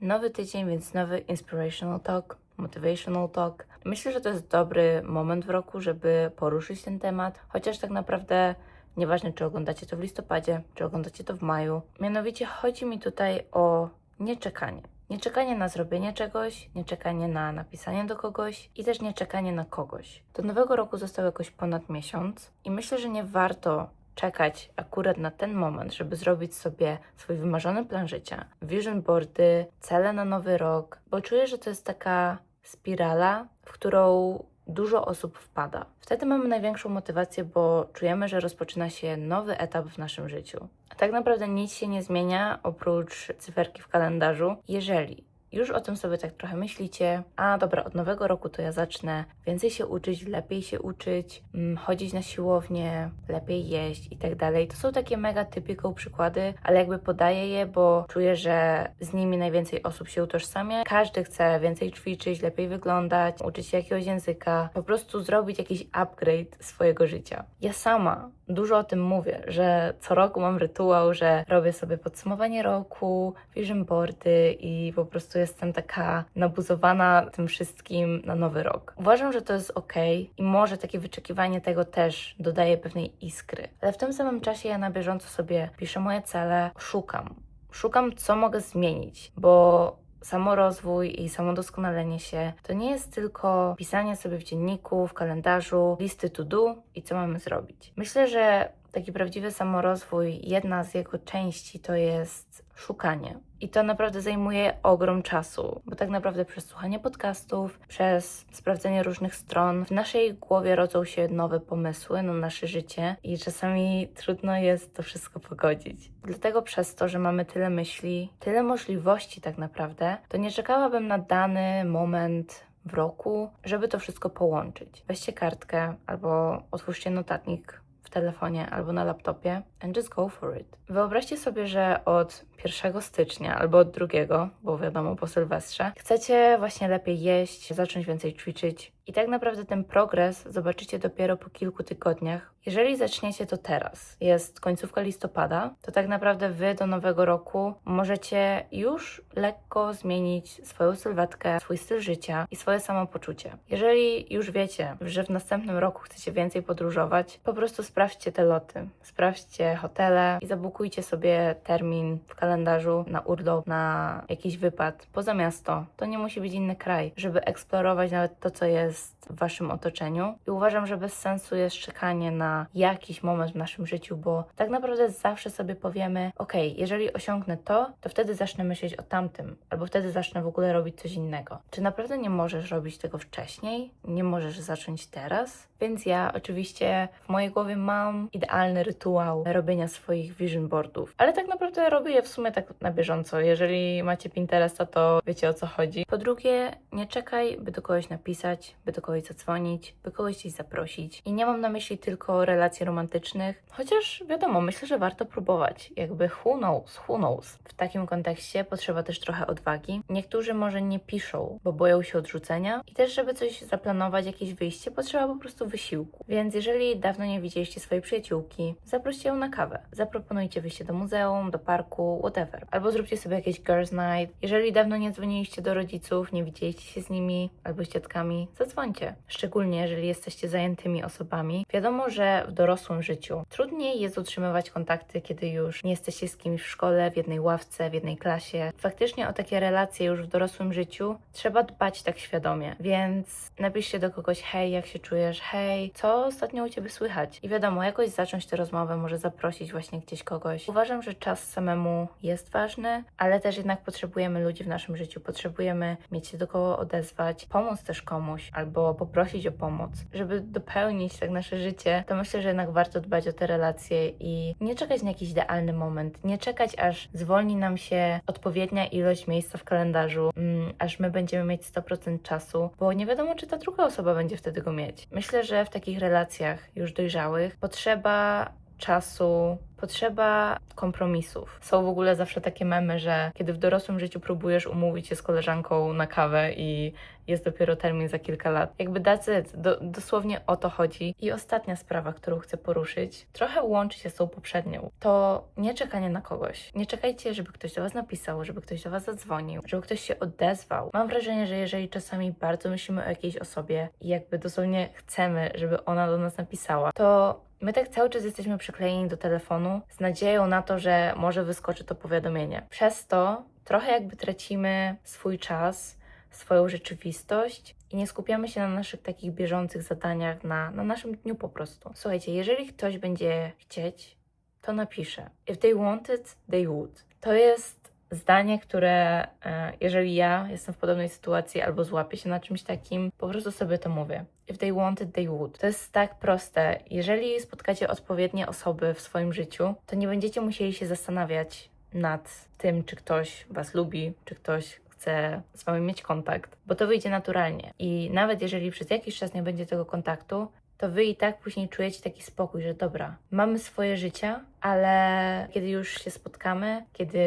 Nowy tydzień, więc nowy inspirational talk, motivational talk. Myślę, że to jest dobry moment w roku, żeby poruszyć ten temat, chociaż tak naprawdę nieważne, czy oglądacie to w listopadzie, czy oglądacie to w maju. Mianowicie chodzi mi tutaj o nieczekanie. Nieczekanie na zrobienie czegoś, nieczekanie na napisanie do kogoś i też nieczekanie na kogoś. Do nowego roku został jakoś ponad miesiąc i myślę, że nie warto czekać akurat na ten moment, żeby zrobić sobie swój wymarzony plan życia, vision boardy, cele na nowy rok, bo czuję, że to jest taka spirala, w którą dużo osób wpada. Wtedy mamy największą motywację, bo czujemy, że rozpoczyna się nowy etap w naszym życiu. A tak naprawdę nic się nie zmienia oprócz cyferki w kalendarzu, jeżeli już o tym sobie tak trochę myślicie, a dobra, od nowego roku to ja zacznę więcej się uczyć, lepiej się uczyć, mm, chodzić na siłownię, lepiej jeść i tak dalej. To są takie mega typical przykłady, ale jakby podaję je, bo czuję, że z nimi najwięcej osób się utożsamia. Każdy chce więcej ćwiczyć, lepiej wyglądać, uczyć się jakiegoś języka, po prostu zrobić jakiś upgrade swojego życia. Ja sama dużo o tym mówię, że co roku mam rytuał, że robię sobie podsumowanie roku, vision boardy i po prostu jestem taka nabuzowana tym wszystkim na nowy rok. Uważam, że to jest ok i może takie wyczekiwanie tego też dodaje pewnej iskry. Ale w tym samym czasie ja na bieżąco sobie piszę moje cele, szukam. Szukam, co mogę zmienić, bo samorozwój i samodoskonalenie się to nie jest tylko pisanie sobie w dzienniku, w kalendarzu, listy to do i co mamy zrobić. Myślę, że taki prawdziwy samorozwój, jedna z jego części to jest szukanie. I to naprawdę zajmuje ogrom czasu, bo tak naprawdę przez słuchanie podcastów, przez sprawdzenie różnych stron, w naszej głowie rodzą się nowe pomysły na nasze życie i czasami trudno jest to wszystko pogodzić. Dlatego przez to, że mamy tyle myśli, tyle możliwości tak naprawdę, to nie czekałabym na dany moment w roku, żeby to wszystko połączyć. Weźcie kartkę albo otwórzcie notatnik w telefonie albo na laptopie and just go for it. Wyobraźcie sobie, że od 1 stycznia albo od 2, bo wiadomo po Sylwestrze, chcecie właśnie lepiej jeść, zacząć więcej ćwiczyć i tak naprawdę ten progres zobaczycie dopiero po kilku tygodniach. Jeżeli zaczniecie to teraz, jest końcówka listopada, to tak naprawdę wy do nowego roku możecie już lekko zmienić swoją sylwetkę, swój styl życia i swoje samopoczucie. Jeżeli już wiecie, że w następnym roku chcecie więcej podróżować, po prostu sprawdźcie te loty, sprawdźcie hotele i zabukujcie sobie termin w kalendarzu na urlop, na jakiś wypad poza miasto. To nie musi być inny kraj, żeby eksplorować nawet to, co jest w waszym otoczeniu. I uważam, że bez sensu jest czekanie na jakiś moment w naszym życiu, bo tak naprawdę zawsze sobie powiemy: OK, jeżeli osiągnę to, to wtedy zacznę myśleć o tamtym, albo wtedy zacznę w ogóle robić coś innego. Czy naprawdę nie możesz robić tego wcześniej? Nie możesz zacząć teraz? Więc ja oczywiście w mojej głowie mam idealny rytuał robienia swoich vision boardów, ale tak naprawdę robię je w sumie tak na bieżąco. Jeżeli macie Pinteresta, to wiecie o co chodzi. Po drugie, nie czekaj, by do kogoś napisać, by do kogoś zadzwonić, by kogoś gdzieś zaprosić. I nie mam na myśli tylko relacji romantycznych, chociaż wiadomo, myślę, że warto próbować. Jakby who knows, who knows. W takim kontekście potrzeba też trochę odwagi. Niektórzy może nie piszą, bo boją się odrzucenia i też, żeby coś zaplanować, jakieś wyjście, potrzeba po prostu wysiłku. Więc jeżeli dawno nie widzieliście swojej przyjaciółki, zaproście ją na kawę. Zaproponujcie wyjście do muzeum, do parku, whatever. Albo zróbcie sobie jakieś girls night. Jeżeli dawno nie dzwoniliście do rodziców, nie widzieliście się z nimi albo z ciotkami, zadzwońcie. Szczególnie jeżeli jesteście zajętymi osobami. Wiadomo, że w dorosłym życiu trudniej jest utrzymywać kontakty, kiedy już nie jesteście z kimś w szkole, w jednej ławce, w jednej klasie. Faktycznie o takie relacje już w dorosłym życiu trzeba dbać tak świadomie. Więc napiszcie do kogoś, hej, jak się czujesz, hej, co ostatnio u Ciebie słychać? I wiadomo, jakoś zacząć tę rozmowę, może zaprosić właśnie gdzieś kogoś. Uważam, że czas samemu jest ważny, ale też jednak potrzebujemy ludzi w naszym życiu, potrzebujemy mieć się do kogo odezwać, pomóc też komuś albo poprosić o pomoc, żeby dopełnić tak nasze życie, to myślę, że jednak warto dbać o te relacje i nie czekać na jakiś idealny moment, nie czekać aż zwolni nam się odpowiednia ilość miejsca w kalendarzu, mm, aż my będziemy mieć 100% czasu, bo nie wiadomo, czy ta druga osoba będzie wtedy go mieć. Myślę, że w takich relacjach już dojrzałych potrzeba czasu, potrzeba kompromisów. Są w ogóle zawsze takie memy, że kiedy w dorosłym życiu próbujesz umówić się z koleżanką na kawę i jest dopiero termin za kilka lat. Jakby that's it. Do, dosłownie o to chodzi. I ostatnia sprawa, którą chcę poruszyć, trochę łączy się z tą poprzednią. To nie czekanie na kogoś. Nie czekajcie, żeby ktoś do Was napisał, żeby ktoś do Was zadzwonił, żeby ktoś się odezwał. Mam wrażenie, że jeżeli czasami bardzo myślimy o jakiejś osobie i jakby dosłownie chcemy, żeby ona do nas napisała, to My tak cały czas jesteśmy przyklejeni do telefonu z nadzieją na to, że może wyskoczy to powiadomienie. Przez to trochę jakby tracimy swój czas, swoją rzeczywistość i nie skupiamy się na naszych takich bieżących zadaniach, na, na naszym dniu po prostu. Słuchajcie, jeżeli ktoś będzie chcieć, to napisze. If they wanted, they would. To jest zdanie, które e, jeżeli ja jestem w podobnej sytuacji albo złapię się na czymś takim, po prostu sobie to mówię. If they wanted, they would. To jest tak proste. Jeżeli spotkacie odpowiednie osoby w swoim życiu, to nie będziecie musieli się zastanawiać nad tym, czy ktoś Was lubi, czy ktoś chce z Wami mieć kontakt, bo to wyjdzie naturalnie. I nawet jeżeli przez jakiś czas nie będzie tego kontaktu, to Wy i tak później czujecie taki spokój, że dobra, mamy swoje życia, ale kiedy już się spotkamy, kiedy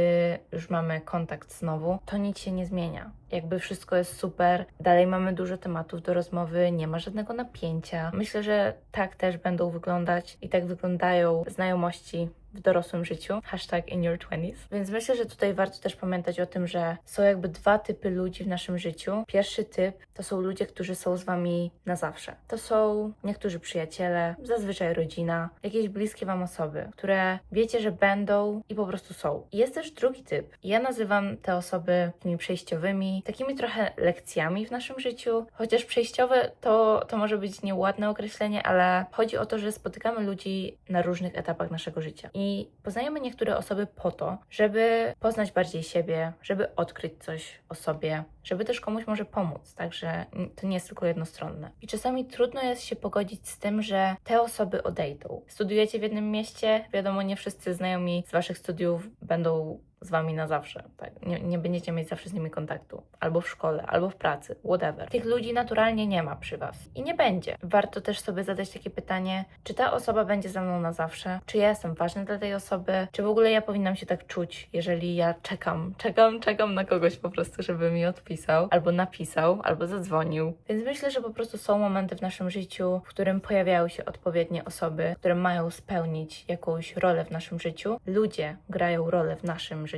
już mamy kontakt znowu, to nic się nie zmienia. Jakby wszystko jest super, dalej mamy dużo tematów do rozmowy, nie ma żadnego napięcia. Myślę, że tak też będą wyglądać i tak wyglądają znajomości w dorosłym życiu. Hashtag in your 20s. Więc myślę, że tutaj warto też pamiętać o tym, że są jakby dwa typy ludzi w naszym życiu. Pierwszy typ to są ludzie, którzy są z wami na zawsze. To są niektórzy przyjaciele, zazwyczaj rodzina, jakieś bliskie wam osoby, które wiecie, że będą i po prostu są. Jest też drugi typ. Ja nazywam te osoby tymi przejściowymi, takimi trochę lekcjami w naszym życiu, chociaż przejściowe to, to może być nieładne określenie, ale chodzi o to, że spotykamy ludzi na różnych etapach naszego życia. I poznajemy niektóre osoby po to, żeby poznać bardziej siebie, żeby odkryć coś o sobie, żeby też komuś może pomóc, także to nie jest tylko jednostronne. I czasami trudno jest się pogodzić z tym, że te osoby odejdą. Studiujecie w jednym mieście, wiadomo, nie wszyscy znajomi z waszych studiów będą z wami na zawsze. Tak? Nie, nie będziecie mieć zawsze z nimi kontaktu. Albo w szkole, albo w pracy, whatever. Tych ludzi naturalnie nie ma przy was i nie będzie. Warto też sobie zadać takie pytanie, czy ta osoba będzie ze mną na zawsze? Czy ja jestem ważny dla tej osoby? Czy w ogóle ja powinnam się tak czuć, jeżeli ja czekam, czekam, czekam na kogoś po prostu, żeby mi odpisał, albo napisał, albo zadzwonił. Więc myślę, że po prostu są momenty w naszym życiu, w którym pojawiają się odpowiednie osoby, które mają spełnić jakąś rolę w naszym życiu. Ludzie grają rolę w naszym życiu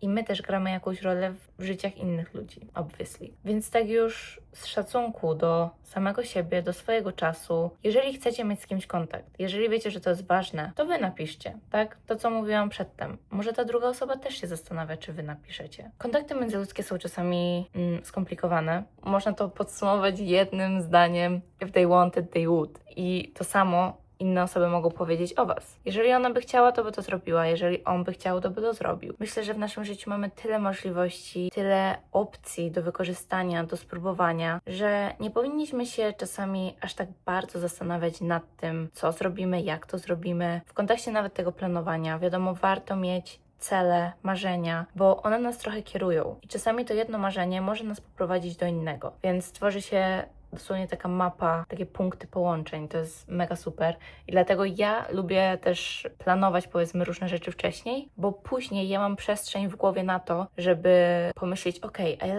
i my też gramy jakąś rolę w życiach innych ludzi, obviously. Więc tak już z szacunku do samego siebie, do swojego czasu, jeżeli chcecie mieć z kimś kontakt, jeżeli wiecie, że to jest ważne, to wy napiszcie, tak? To, co mówiłam przedtem. Może ta druga osoba też się zastanawia, czy wy napiszecie. Kontakty międzyludzkie są czasami mm, skomplikowane. Można to podsumować jednym zdaniem: if they wanted, they would. I to samo inne osoby mogą powiedzieć o Was. Jeżeli ona by chciała, to by to zrobiła, jeżeli on by chciał, to by to zrobił. Myślę, że w naszym życiu mamy tyle możliwości, tyle opcji do wykorzystania, do spróbowania, że nie powinniśmy się czasami aż tak bardzo zastanawiać nad tym, co zrobimy, jak to zrobimy. W kontekście nawet tego planowania, wiadomo, warto mieć cele, marzenia, bo one nas trochę kierują. I czasami to jedno marzenie może nas poprowadzić do innego, więc tworzy się dosłownie taka mapa, takie punkty połączeń. To jest mega super. I dlatego ja lubię też planować, powiedzmy, różne rzeczy wcześniej, bo później ja mam przestrzeń w głowie na to, żeby pomyśleć, ok,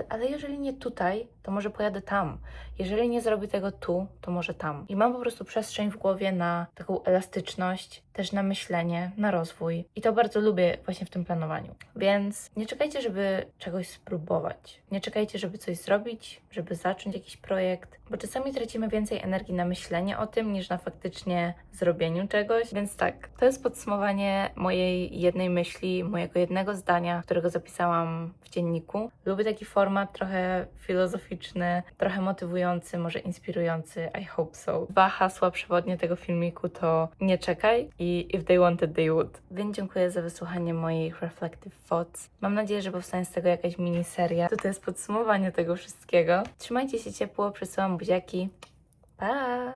ale, jeżeli nie tutaj, to może pojadę tam. Jeżeli nie zrobię tego tu, to może tam. I mam po prostu przestrzeń w głowie na taką elastyczność, też na myślenie, na rozwój. I to bardzo lubię właśnie w tym planowaniu. Więc nie czekajcie, żeby czegoś spróbować. Nie czekajcie, żeby coś zrobić, żeby zacząć jakiś projekt, bo czasami tracimy więcej energii na myślenie o tym, niż na faktycznie zrobieniu czegoś. Więc tak, to jest podsumowanie mojej jednej myśli, mojego jednego zdania, którego zapisałam w dzienniku. Lubię taki format trochę filozoficzny, trochę motywujący, może inspirujący. I hope so. Dwa hasła przewodnie tego filmiku to nie czekaj i if they wanted, they would. Więc dziękuję za wysłuchanie moich reflective thoughts. Mam nadzieję, że powstanie z tego jakaś miniseria. To, jest podsumowanie tego wszystkiego. Trzymajcie się ciepło, przesyłam vídeo aqui. tchau.